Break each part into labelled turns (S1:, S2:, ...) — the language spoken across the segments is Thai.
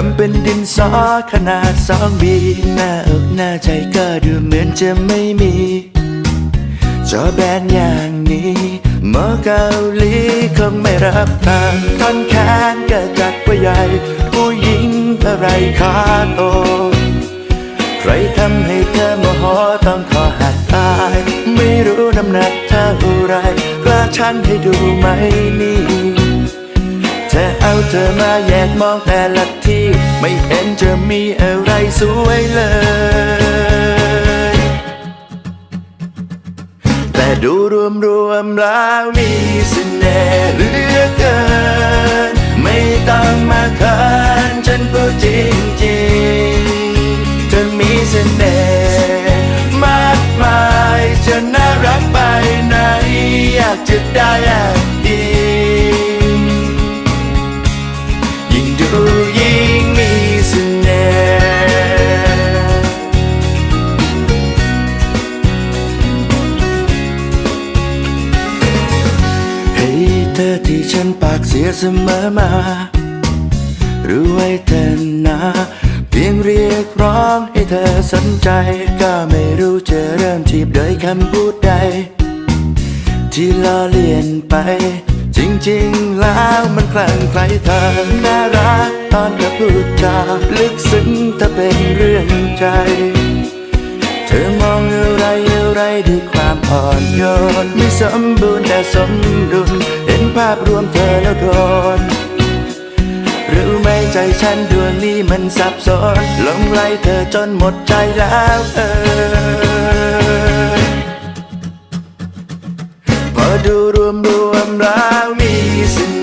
S1: ำดำเป็นดินสอขนาดสองบีหน้าอกหน้าใจก็ดูเหมือนจะไม่มี จอแบนอย่างนี้หมอเกาหลีคงไม่รับทางท่อนแขนก็จัดว่าใหญ่ ผู้หญิงอะไรขาโต ใครทำให้เธอโมโหต้องขอหักตาย ไม่รู้น้ำหนักเท่าไรกล้าชั่งให้ดูไหมนี่ เธอเอาเธอมาแยกมองแต่ละที่ ไม่เห็นจะมีอะไรสวยเลย แต่ดูรวมรวมๆแล้วมีเสน่ห์เหลือเกิน ไม่ต้องมาเขินฉันพูดจริงจริงๆเธอมีเสน่ห์มากมายจะน่ารักไปไหนอยากจะได้ ที่ฉันปากเสียเสมอมารู้ไว้เธอนะเพียงเรียกร้องให้เธอสนใจ ก็ไม่รู้จะเริ่มทีบโดยคำพูดใด ที่ล้อเลียนไป จริงๆแล้วมันคลั่งไคล้เธอน่ารักตอนเธอพูดจาลึกซึ้งถ้าเป็นเรื่องใจ เธอมองอะไร ไรด้วยความอ่อนโยนไม่สมบูรณ์แต่สมดุลเห็นภาพรวมเธอแล้วโดนรู้ไหมใจฉันดวงนี้มันสับสนหลงไหลเธอจนหมดใจแล้วเออพอดูรวมรวมแล้วมีสน่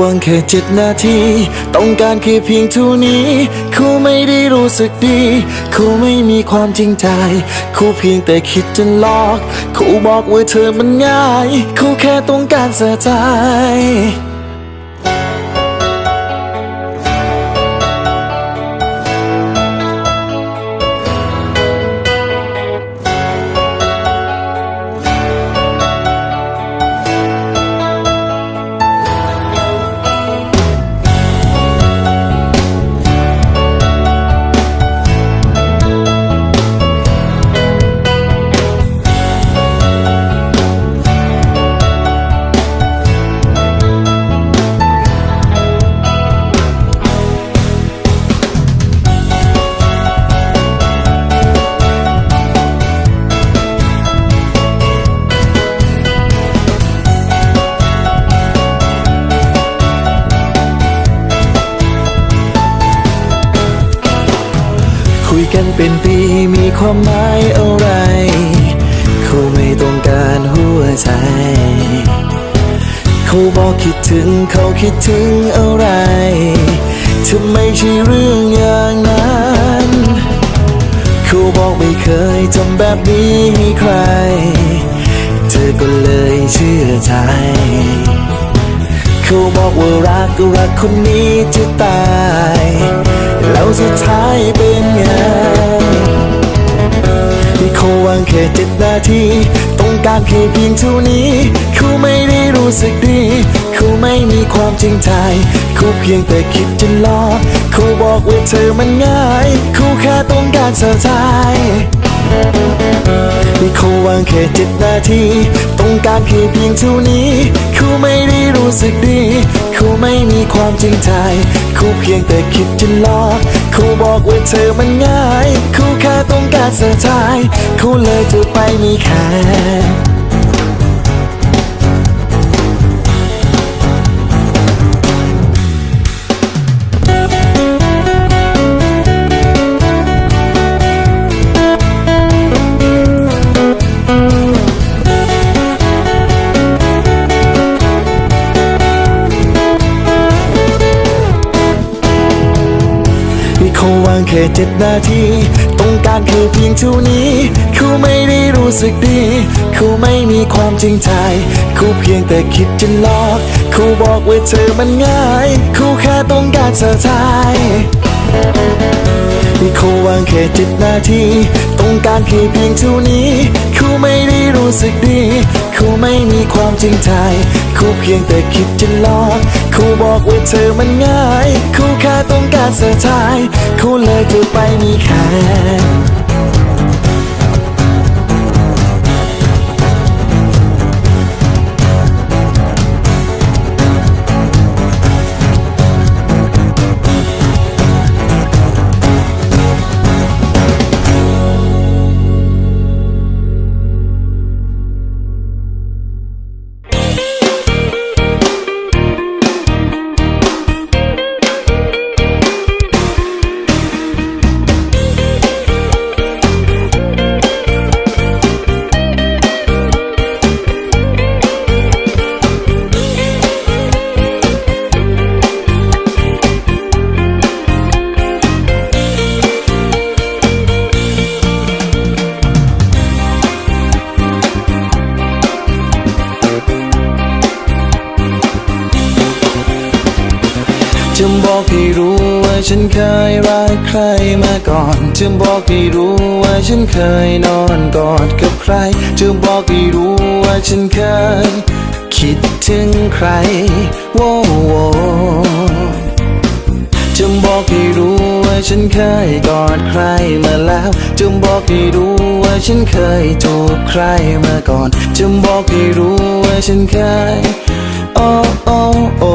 S1: วงแค่
S2: เจ็ดนาที ต้องการแค่เพียงเท่านี้ครูไม่ได้รู้สึกดีครูไม่มีความจริงใจครูเพียงแต่คิดจะหลอกครูบอกว่าเธอมันง่ายครูแค่ต้องการเสียใจ
S1: คุย
S2: กันเป็นปีมีความหมายอะไรเขาไม่ต้องการหัวใจ เขาบอกคิดถึงเขาคิดถึงอะไรทำไมใช่เรื่องอย่างนั้น เขาบอกไม่เคยทำแบบนี้ให้ใคร เธอก็เลยเชื่อใจ เขาบอกว่ารักก็รักคนนี้จะตาย แล้วสุดท้ายเป็นไงที่เขาวางแค่เจ็ดนาทีต้องการแค่เพียงเท่านี้ เขาไม่ได้รู้สึกดี เขาไม่มีความจริงใจ เขาเพียงแต่คิดจะหลอกเขาบอกว่าเธอมันง่ายเขาแค่ต้องการเธอใจที่เขาวางแค่เจ็ดนาที ต้องการแค่เพียงเท่านี้ เขาไม่ได้รู้สึกดี ความจริงใจคู่เพียงแต่คิดจะหลอกคู่บอกว่าเธอมันง่าย คู่แค่ต้องการเสียใจคู่เลยจะไปมีแค่าวางแค่เจ็ดนาที ต้องการแค่เพียงเท่านี้ เขาไม่ได้รู้สึกดี เขาไม่มีความจริงใจ เขาเพียงแต่คิดจะหลอก เขาบอกว่าเธอมันง่าย เขาแค่ต้องการเธอใจที่เขาวางแค่เจ็ดนาที ต้องการแค่เพียงเท่านี้ เขาไม่ได้รู้สึกดี เขาไม่มีความจริงใจ เขาเพียงแต่คิดจะหลอก เขาบอกว่าเธอมันง่าย คู่แค่ต้องการเสียใจเขาเลยจะไปมีแค่ บอกให้รู้ว่าฉันเคยรักใครมาก่อนจะบอกให้รู้ว่าฉันเคยนอนกอดกับใครจะบอกให้รู้ว่าฉันเคย คิดถึงใครโว้โวจะบอกให้รู้ว่าฉันเคยกอดใครมาแล้วจะบอกให้รู้ว่าฉันเคยจูบใครมาก่อนจะบอกให้รู้ว่าฉันเคยโอ้โอ้โอ้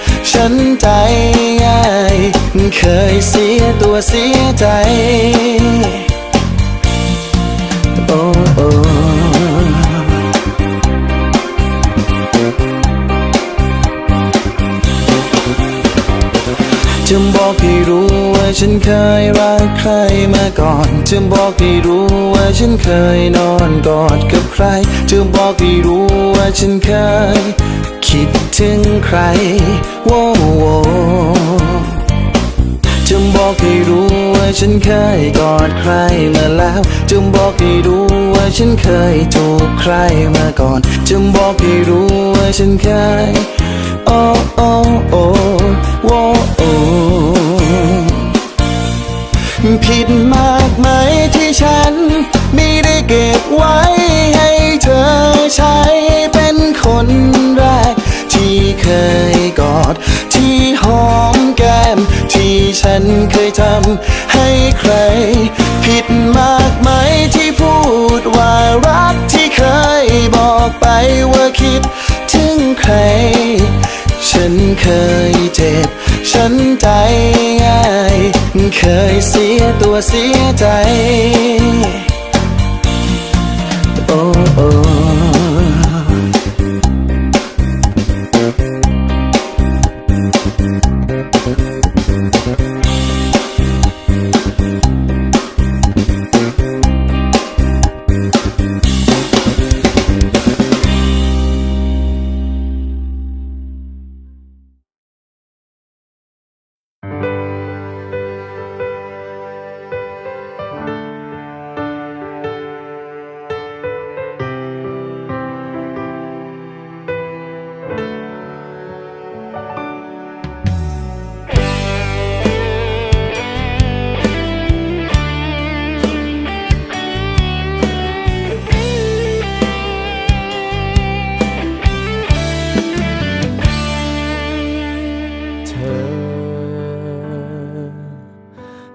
S2: ฉันใจง่าย เคยเสียตัวเสียใจ โอ้โอ้จะบอกให้รู้ว่าฉันเคยรักใครมาก่อน จะบอกให้รู้ว่าฉันเคยนอนกอดกับใคร จะบอกให้รู้ว่าฉันเคย คิดถึงใครโว้โวจะบอกให้รู้ว่าฉันเคยกอดใครมาแล้วจะบอกให้รู้ว่าฉันเคยจูบใครมาก่อนจะบอกให้รู้ว่าฉันเคยโอ้โอ้โอ้โอ้ ให้ใคร ผิดมากไหมที่พูดว่ารักที่เคยบอกไปว่าคิดถึงใคร ฉันเคยเจ็บ ฉันใจง่าย เคยเสียตัวเสียใจ โอ้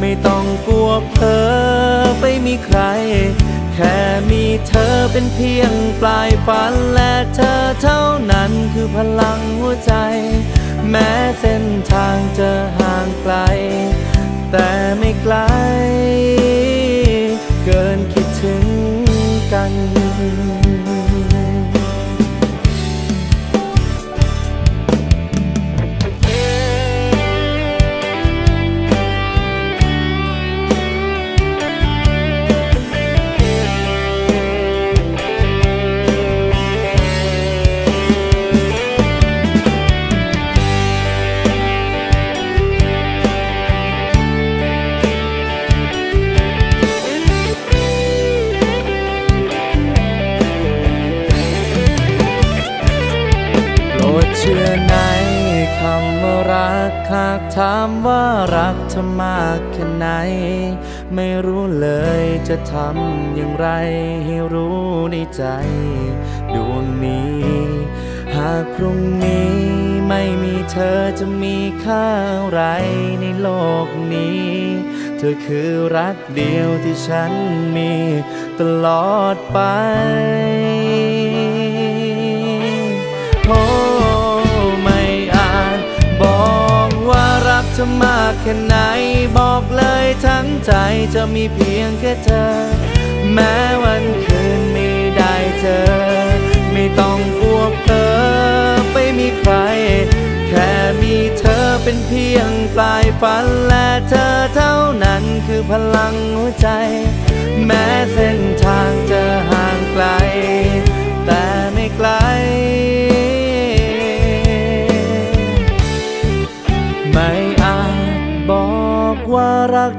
S3: ไม่ต้องกลัวเพอไปมีใคร แค่มีเธอเป็นเพียงปลายฝันและเธอเท่านั้นคือพลังหัวใจ แม้เส้นทางจะห่างไกล แต่ไม่ไกล เกินคิดถึงกัน เชื่อในคำว่ารักหากถามว่ารักเธอมากแค่ไหน ไม่รู้เลยจะทำอย่างไรให้รู้ในใจดวงนี้ หากพรุ่งนี้ไม่มีเธอจะมีค่าอะไรในโลกนี้ เธอคือรักเดียวที่ฉันมีตลอดไป รักเธอมากแค่ไหน บอกเลยทั้งใจจะมีเพียงแค่เธอ แม้วันคืนไม่ได้เจอ ไม่ต้องกลัวเพลอไปมีใคร แค่มีเธอเป็นเพียงปลายฝันและเธอเท่านั้นคือพลังหัวใจ แม้เส้นทางจะห่างไกล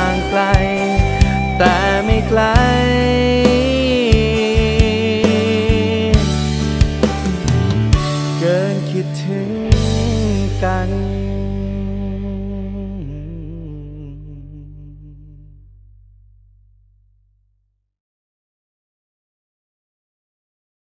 S3: า